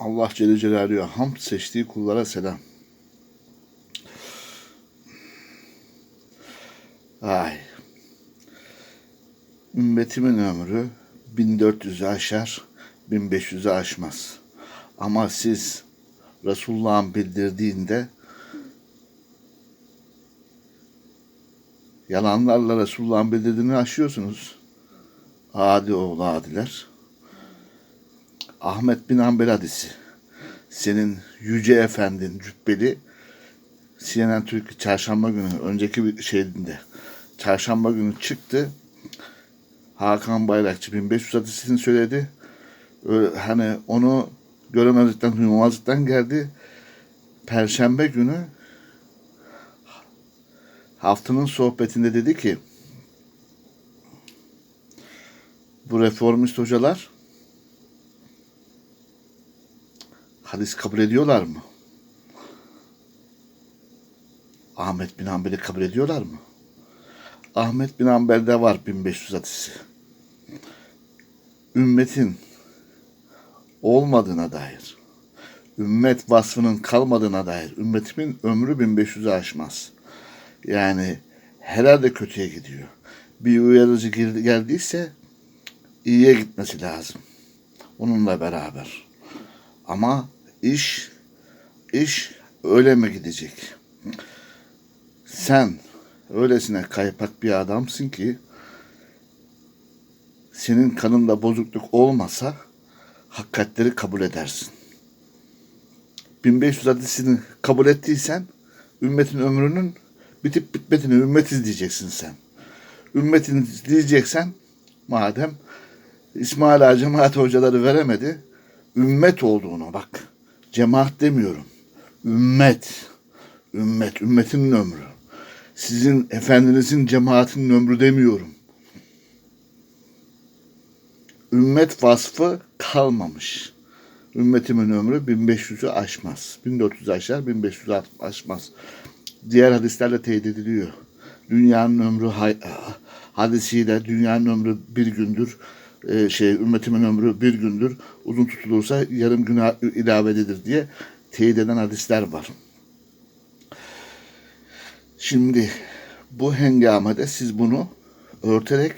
Allah Celle Celaluhu'ya hamd seçtiği kullara selam. Ay. Ümmetimin ömrü 1400'ü aşar, 1500'ü aşmaz. Ama siz Resulullah'ın bildirdiğinde yalanlarla Resulullah'ın bildirdiğini aşıyorsunuz. Adi oğlu adiler. Ahmet bin Hanbel hadisi. Senin Yüce Efendin cübbeli CNN Türk çarşamba günü önceki bir şeyinde çarşamba günü çıktı. Hakan Bayrakçı 1500 hadisini söyledi. Öyle, hani onu göremezlikten duymamazlıktan geldi. Perşembe günü haftanın sohbetinde dedi ki bu reformist hocalar hadis kabul ediyorlar mı? Ahmet bin Hanbel'i kabul ediyorlar mı? Ahmet bin Hanbel'de var 1500 hadisi. Ümmetin olmadığına dair, ümmet vasfının kalmadığına dair, ümmetimin ömrü 1500'ü aşmaz. Yani herhalde kötüye gidiyor. Bir uyarıcı gel- geldiyse iyiye gitmesi lazım. Onunla beraber. Ama iş iş öyle mi gidecek? Sen öylesine kaypak bir adamsın ki senin kanında bozukluk olmasa hakikatleri kabul edersin. 1500 hadisini kabul ettiysen ümmetin ömrünün bitip bitmediğini ümmet izleyeceksin sen. Ümmetin izleyeceksen madem İsmail Ağa cemaat hocaları veremedi. Ümmet olduğunu bak. Cemaat demiyorum. Ümmet. Ümmet. Ümmetin ömrü. Sizin efendinizin cemaatinin ömrü demiyorum. Ümmet vasfı kalmamış. Ümmetimin ömrü 1500'ü aşmaz. 1400'ü aşar, 1500'ü aşmaz. Diğer hadislerle teyit ediliyor. Dünyanın ömrü hadisiyle dünyanın ömrü bir gündür. Ee, şey ümmetimin ömrü bir gündür. Uzun tutulursa yarım güne ilave edilir diye teyit eden hadisler var. Şimdi bu hengamede siz bunu örterek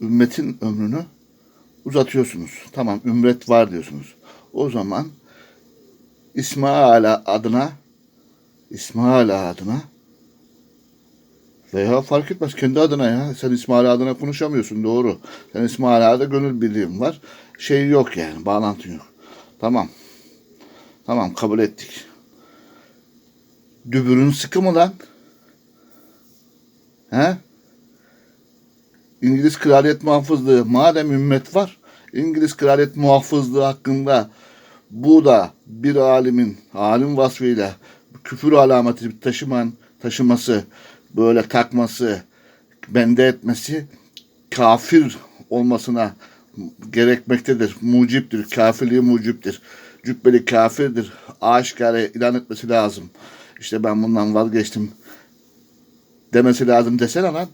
ümmetin ömrünü uzatıyorsunuz. Tamam ümmet var diyorsunuz. O zaman İsmail adına İsmail adına veya fark etmez kendi adına ya. Sen İsmail adına konuşamıyorsun doğru. Sen İsmail adına gönül birliğin var. Şey yok yani bağlantın yok. Tamam. Tamam kabul ettik. Dübürün sıkı mı lan? He? İngiliz kraliyet muhafızlığı madem ümmet var İngiliz kraliyet muhafızlığı hakkında bu da bir alimin alim vasfıyla küfür alameti taşıman taşıması böyle takması bende etmesi kafir olmasına gerekmektedir. Muciptir. Kafirliği muciptir. Cübbeli kafirdir. Aşikare ilan etmesi lazım. İşte ben bundan vazgeçtim demesi lazım desene lan.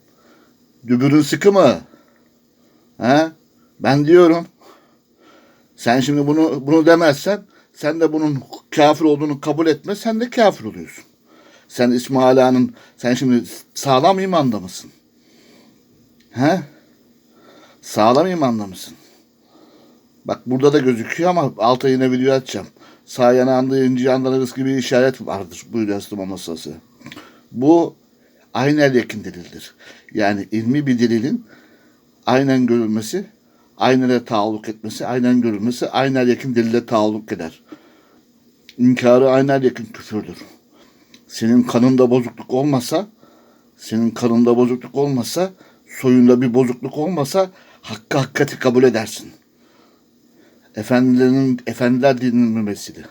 Dübürün sıkı mı? He? Ben diyorum. Sen şimdi bunu bunu demezsen sen de bunun kafir olduğunu kabul etme sen de kafir oluyorsun. Sen İsmail Ağa'nın sen şimdi sağlam imanda mısın? He? Sağlam imanda mısın? Bak burada da gözüküyor ama alta yine video açacağım. Sağ yanağında inci yanında rızkı bir işaret vardır. Buyur yaslama masası. Bu aynel yakın delildir. Yani ilmi bir delilin aynen görülmesi, aynele taalluk etmesi, aynen görülmesi, aynel yakın delile taalluk eder. İnkarı aynel yakın küfürdür. Senin kanında bozukluk olmasa, senin kanında bozukluk olmasa, soyunda bir bozukluk olmasa hakkı hakikati kabul edersin. Efendilerin, efendiler dininin mümessili.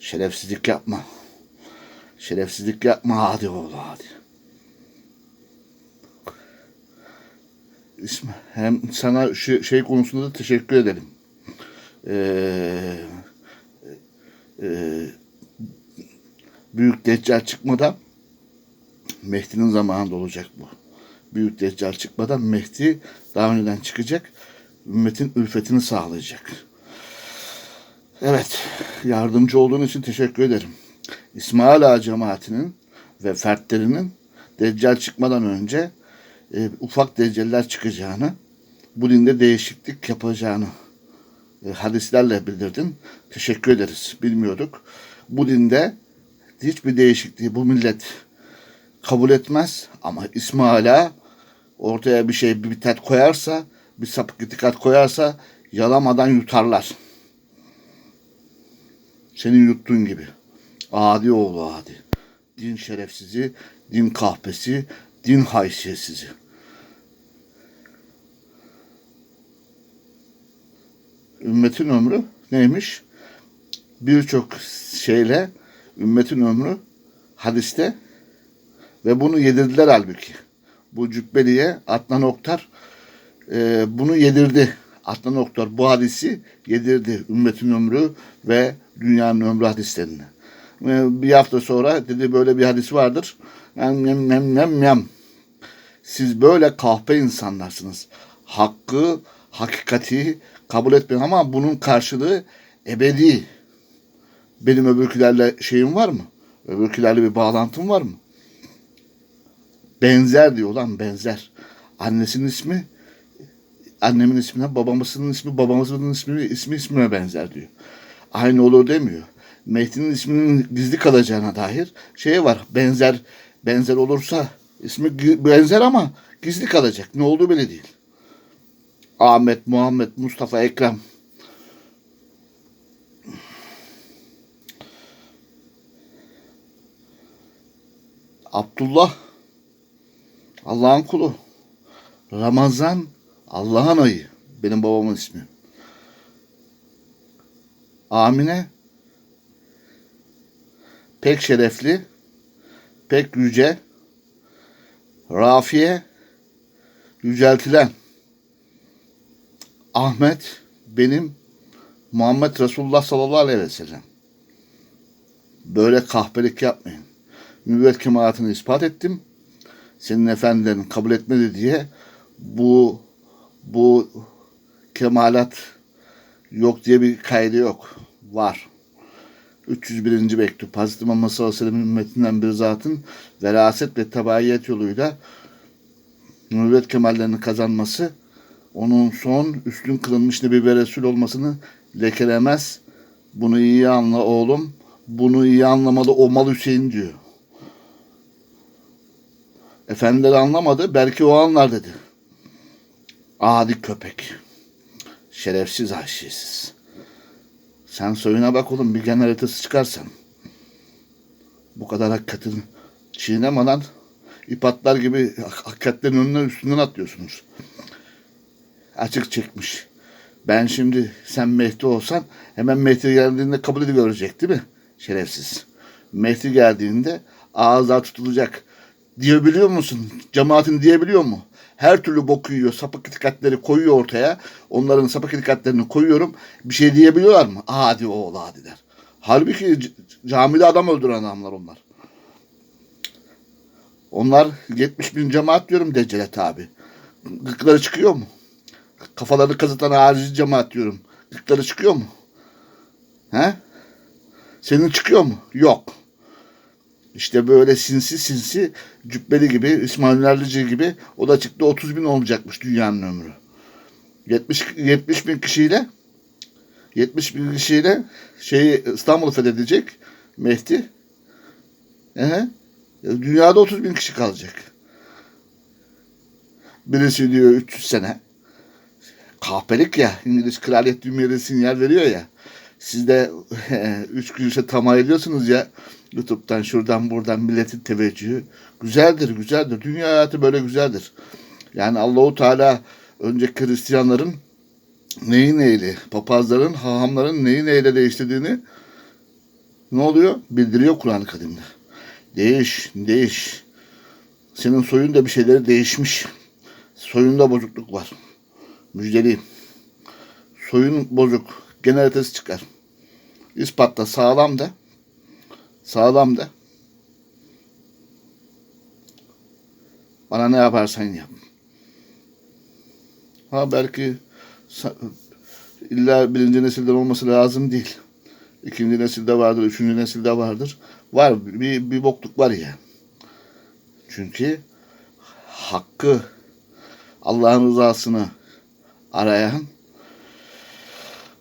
Şerefsizlik yapma. Şerefsizlik yapma hadi oğlu hadi. İsmi, hem sana şu şey konusunda da teşekkür ederim. Ee, e, Büyük Deccal çıkmadan Mehdi'nin zamanında olacak bu. Büyük Deccal çıkmadan Mehdi daha önceden çıkacak. ümmetin ülfetini sağlayacak. Evet, yardımcı olduğun için teşekkür ederim. İsmail Ağa cemaatinin ve fertlerinin Deccal çıkmadan önce e, ufak deccaller çıkacağını, bu dinde değişiklik yapacağını e, hadislerle bildirdin. Teşekkür ederiz. Bilmiyorduk. Bu dinde hiçbir değişikliği bu millet kabul etmez ama İsmail'a ortaya bir şey bir tet koyarsa, bir sapık dikkat koyarsa yalamadan yutarlar. Senin yuttuğun gibi. Adi oğlu adi. Din şerefsizi, din kahpesi, din haysiyetsizi. Ümmetin ömrü neymiş? Birçok şeyle ümmetin ömrü hadiste ve bunu yedirdiler halbuki. Bu cübbeliye Adnan Oktar e, bunu yedirdi. Adnan Oktar bu hadisi yedirdi. Ümmetin ömrü ve dünyanın ömrü hadislerini. E, bir hafta sonra dedi böyle bir hadis vardır. Yem yem yem yem yem. Siz böyle kahpe insanlarsınız. Hakkı, hakikati kabul etmeyin ama bunun karşılığı ebedi. Benim öbürkülerle şeyim var mı? Öbürkülerle bir bağlantım var mı? Benzer diyor lan benzer. Annesinin ismi annemin ismine, babamızın ismi, babamızın ismi, ismi ismine benzer diyor. Aynı olur demiyor. Mehdi'nin isminin gizli kalacağına dair şey var. Benzer benzer olursa ismi benzer ama gizli kalacak. Ne olduğu belli değil. Ahmet, Muhammed, Mustafa, Ekrem. Abdullah Allah'ın kulu. Ramazan Allah'ın ayı. Benim babamın ismi. Amine pek şerefli, pek yüce, Rafiye yüceltilen. Ahmet benim Muhammed Resulullah sallallahu aleyhi ve sellem. Böyle kahpelik yapmayın. Nübüvvet kemalatını ispat ettim. Senin efendilerin kabul etmedi diye bu bu kemalat yok diye bir kaydı yok. Var. 301. mektup. Hazreti Muhammed sallallahu aleyhi ve sellem'in ümmetinden bir zatın veraset ve tebaiyet yoluyla nübüvvet kemallerini kazanması onun son üstün kılınmış nebi ve resul olmasını lekelemez. Bunu iyi anla oğlum. Bunu iyi anlamalı Omal Hüseyin diyor. Efendiler anlamadı. Belki o anlar dedi. Adi köpek. Şerefsiz haysiyetsiz. Sen soyuna bak oğlum bir gen haritası çıkarsan. Bu kadar hakikatin çiğnemeden ip atlar gibi hak- hakikatlerin önüne üstünden atlıyorsunuz. Açık çekmiş. Ben şimdi sen Mehdi olsan hemen Mehdi geldiğinde kabul edip görecek değil mi? Şerefsiz. Mehdi geldiğinde ağızlar tutulacak. Diyebiliyor musun? Cemaatin diyebiliyor mu? Her türlü boku yiyor. Sapık dikkatleri koyuyor ortaya. Onların sapık dikkatlerini koyuyorum. Bir şey diyebiliyorlar mı? Hadi oğul hadi der. Halbuki camide adam öldüren adamlar onlar. Onlar 70 bin cemaat diyorum Deccale tabi. Gıkları çıkıyor mu? Kafalarını kazıtan harici cemaat diyorum. Gıkları çıkıyor mu? He? Senin çıkıyor mu? Yok. İşte böyle sinsi sinsi cübbeli gibi İsmail Erlici gibi o da çıktı 30 bin olacakmış dünyanın ömrü. 70, 70 bin kişiyle 70 bin kişiyle şeyi İstanbul'u fethedecek Mehdi. Ehe. Dünyada 30 bin kişi kalacak. Birisi diyor 300 sene. Kahpelik ya. İngiliz kraliyet dünyada sinyal veriyor ya. Siz de üç gülüşe tamah ediyorsunuz ya. YouTube'dan şuradan buradan milletin teveccühü. Güzeldir, güzeldir. Dünya hayatı böyle güzeldir. Yani Allahu Teala önce Hristiyanların neyi neyle, papazların, hahamların neyi neyle değiştirdiğini ne oluyor? Bildiriyor Kur'an-ı Kerim'de. Değiş, değiş. Senin soyunda bir şeyleri değişmiş. Soyunda bozukluk var. Müjdeliyim. Soyun bozuk. Ötesi çıkar. İspatla sağlam da. Sağlam da. Bana ne yaparsan yap. Ha belki İlla birinci nesilden olması lazım değil. İkinci nesilde vardır, üçüncü nesilde vardır. Var, bir, bir bokluk var ya. Çünkü hakkı, Allah'ın rızasını arayan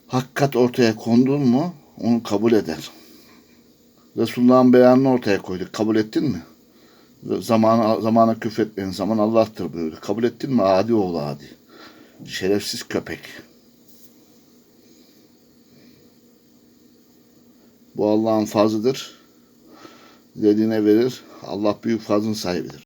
hakikat ortaya kondun mu onu kabul eder. Resulullah'ın beyanını ortaya koyduk. Kabul ettin mi? Zamana, zamana küfretmeyin. Zaman Allah'tır buyurdu. Kabul ettin mi? Adi oğlu adi. Şerefsiz köpek. Bu Allah'ın fazıdır. Dediğine verir. Allah büyük fazlın sahibidir.